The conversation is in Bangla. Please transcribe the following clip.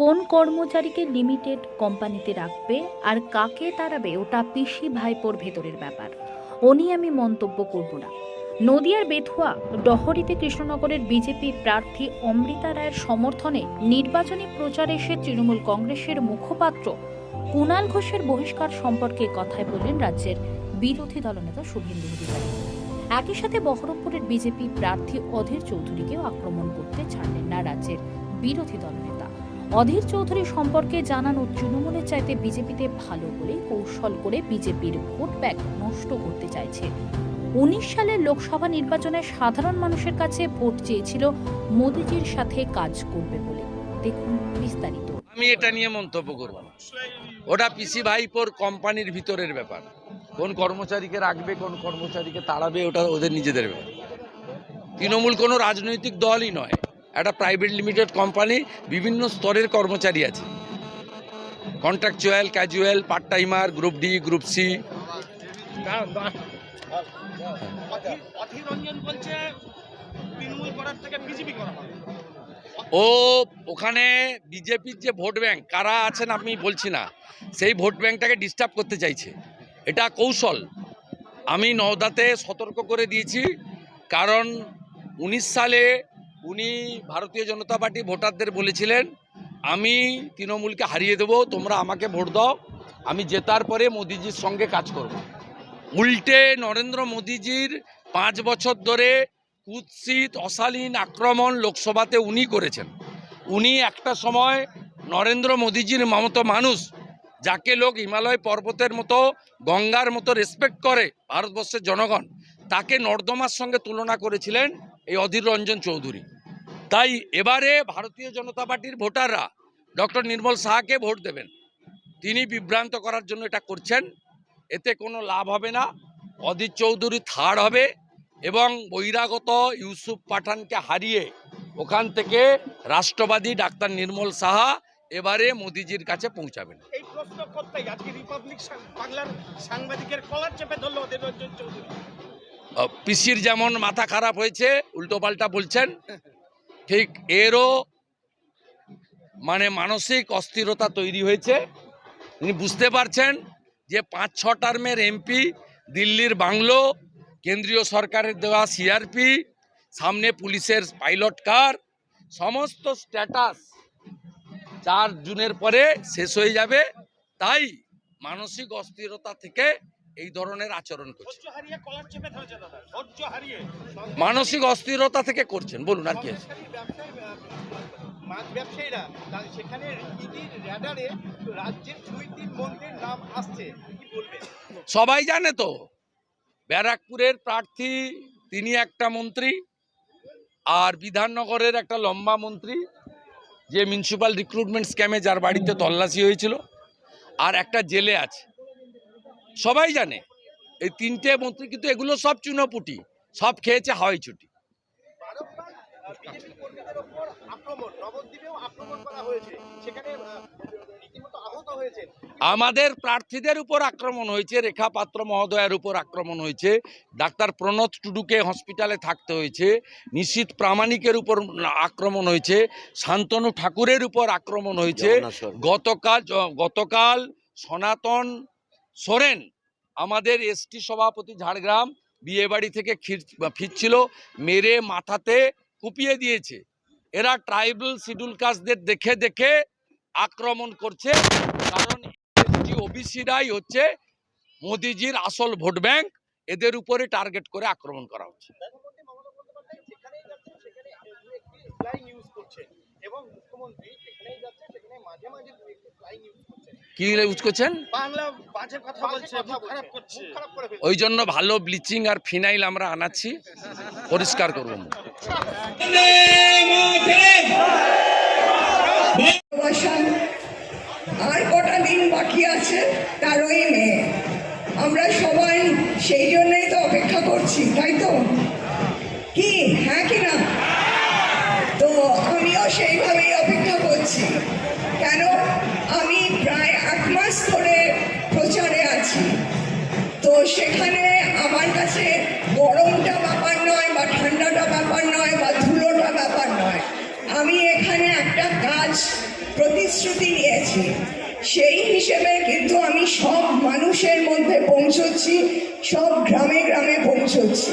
কোন কর্মচারীকে লিমিটেড কোম্পানিতে রাখবে আর কাকে তাড়াবে ওটা পিসি ভাইপোর ভেতরের ব্যাপার। নিয়ে আমি মন্তব্য করব না। নদিয়ার বেথুয়া, ডহরিতে কৃষ্ণনগরের বিজেপি প্রার্থী অমৃতা রায়ের সমর্থনে নির্বাচনী প্রচারে এসে তৃণমূল কংগ্রেসের মুখপাত্র কুণাল ঘোষের বহিষ্কার সম্পর্কে কথায় বললেন রাজ্যের বিরোধী দলনেতা শুভেন্দু অধিকারী। একই সাথে বহরমপুরের বিজেপি প্রার্থী অধীর চৌধুরীকেও আক্রমণ করতে ছাড়লেন না রাজ্যের বিরোধী দলনেতা অধীর চৌধুরী সম্পর্কে জানানো তৃণমূলের চাইতে বিজেপিতে ভালো বলে কৌশল করে বিজেপির ভোট ব্যাগ নষ্ট করতে চাইছে। উনিশ সালের লোকসভা নির্বাচনে সাধারণ মানুষের কাছে ভোট চেয়েছিল মোদিজির সাথে কাজ করবে বলে। দেখুন বিস্তারিত। আমি এটা নিয়ে মন্তব্য করব না। ওটা পিসি ভাইপোর কোম্পানির ভিতরের ব্যাপার। কোন কর্মচারীকে রাখবে, কোন কর্মচারীকে তাড়াবে, ওটা ওদের নিজেদের ব্যাপার। তৃণমূল কোনো রাজনৈতিক দলই নয়। একটা প্রাইভেট লিমিটেড কোম্পানি বিভিন্ন স্তরের কর্মচারী আছে। Contractual casual part timer group D group C ও, ওখানে বিজেপির যে ভোট ব্যাংক, কারা আছেন আমি বলছি না। সেই ভোট ব্যাংকটাকে ডিস্টার্ব করতে চাইছে। এটা কৌশল। আমি নওদাতে সতর্ক করে দিয়েছি, কারণ উনিশ সালে উনি ভারতীয় জনতা পার্টি ভোটারদের বলেছিলেন, আমি তৃণমূলকে হারিয়ে দেবো, তোমরা আমাকে ভোট দাও, আমি জেতার পরে মোদিজির সঙ্গে কাজ করব। উল্টে নরেন্দ্র মোদিজির পাঁচ বছর ধরে কুৎসিত, অশালীন আক্রমণ লোকসভাতে উনি করেছেন। উনি একটা সময় নরেন্দ্র মোদীজির মতো মানুষ, যাকে লোক হিমালয় পর্বতের মতো, গঙ্গার মতো রেসপেক্ট করে ভারতবর্ষের জনগণ, তাকে নর্দমার সঙ্গে তুলনা করেছিলেন এই অধীর রঞ্জন চৌধুরী। তাই এবারে ভারতীয় জনতা পার্টির ভোটাররা ডক্টর নির্মল শাহকে ভোট দেবেন। তিনি বিভ্রান্ত করার জন্য এটা করছেন। এতে কোনো লাভ হবে না। অধীর চৌধুরী থার্ড হবে এবং বহিরাগত ইউসুফ পাঠানকে হারিয়ে ওখান থেকে রাষ্ট্রবাদী ডাক্তার নির্মল সাহা এবারে মোদিজির কাছে পৌঁছাবেন। পিসির যেমন মাথা খারাপ হয়েছে, উল্টোপাল্টা বলছেন, ঠিক এরও মানে মানসিক অস্থিরতা তৈরি হয়েছে। তিনি বুঝতে পারছেন যে পাঁচ, ছ টার্মের এমপি দিল্লির বাংলো, কেন্দ্রীয় সরকারের দেওয়া সিআরপি, সামনে পুলিশের পাইলট কার, সমস্ত স্ট্যাটাস চার জুনের পরে শেষ হয়ে যাবে। তাই মানসিক অস্থিরতা থেকে এই ধরনের আচরণ করছে। মানসিক অস্থিরতা থেকে করছেন বলুন আর কি আছে। সরকারি ব্যবসায়ী, আহ, মাছ ব্যবসায়ীরা সেখানে ইডির র্যাডারে রাজ্যের দুই তিন মন্ত্রীর নাম আসছে। সবাই জানে তো ব্যারাকপুরের প্রার্থী তিনি একটা মন্ত্রী আর বিধাননগরের একটা লম্বা মন্ত্রী যে মিউনিসিপ্যাল রিক্রুটমেন্ট স্ক্যামে যার বাড়িতে তল্লাশি হয়েছিল আর একটা জেলে আছে। সবাই জানে। এই তিনটে মন্ত্রী কিন্তু এগুলো সব চুনোপুটি সব খেয়েছে হাওয়াই ছুটি। আমাদের প্রার্থীদের উপর আক্রমণ হয়েছে রেখা পাত্র মহোদয়ের উপর আক্রমণ হয়েছে ডাক্তার প্রণত টুডুকে হসপিটালে থাকতে হয়েছে নিশ্চিত প্রামাণিকের উপর আক্রমণ হয়েছে শান্তনু ঠাকুরের উপর আক্রমণ হয়েছে। গতকাল গতকাল সনাতন সোরেন আমাদের এসটি সভাপতি ঝাড়গ্রাম বিয়েবাড়ি থেকে ফিরছিল, মেরে মাথাতে কুপিয়ে দিয়েছে। এরা ট্রাইবাল শিডিউল কাস্টদের দেখে দেখে আক্রমণ করছে, কারণ এসটি ওবিসিরাই হচ্ছে মোদিজির আসল ভোট ব্যাংক, এদের উপরে টার্গেট করে আক্রমণ করা হচ্ছে। যাচ্ছেন এবং মুখ্যমন্ত্রী যেখানেই যাচ্ছে, সেখানে মাঝে মাঝে ফ্লাইং ইউজ করছেন। কি ইউজ করছেন? বাংলা বাজে কথা বলছে খারাপ করছে খারাপ করে ওই জন্য ভালো ব্লিচিং আর ফিনাইল আমরা আনাচ্ছি পরিষ্কার করব আর কটা দিন বাকি আছে তেরোই মে। আমরা সবাই সেই জন্যই তো অপেক্ষা করছি তাই তো? কি? হ্যাঁ কি না? তো আমিও সেইভাবেই অপেক্ষা করছি। কেন আমি প্রায় এক মাস ধরে প্রচারে আছি? তো সেখানে আমার কাছে গরমটা ব্যাপার নয়, বা ঠান্ডাটা ব্যাপার নয়, বা ধুলোটা ব্যাপার নয়। আমি এখানে একটা কাজ প্রতিশ্রুতি নিয়েছি। সেই হিসেবে কিন্তু আমি সব মানুষের মধ্যে পৌঁছচ্ছি, সব গ্রামে গ্রামে পৌঁছচ্ছি।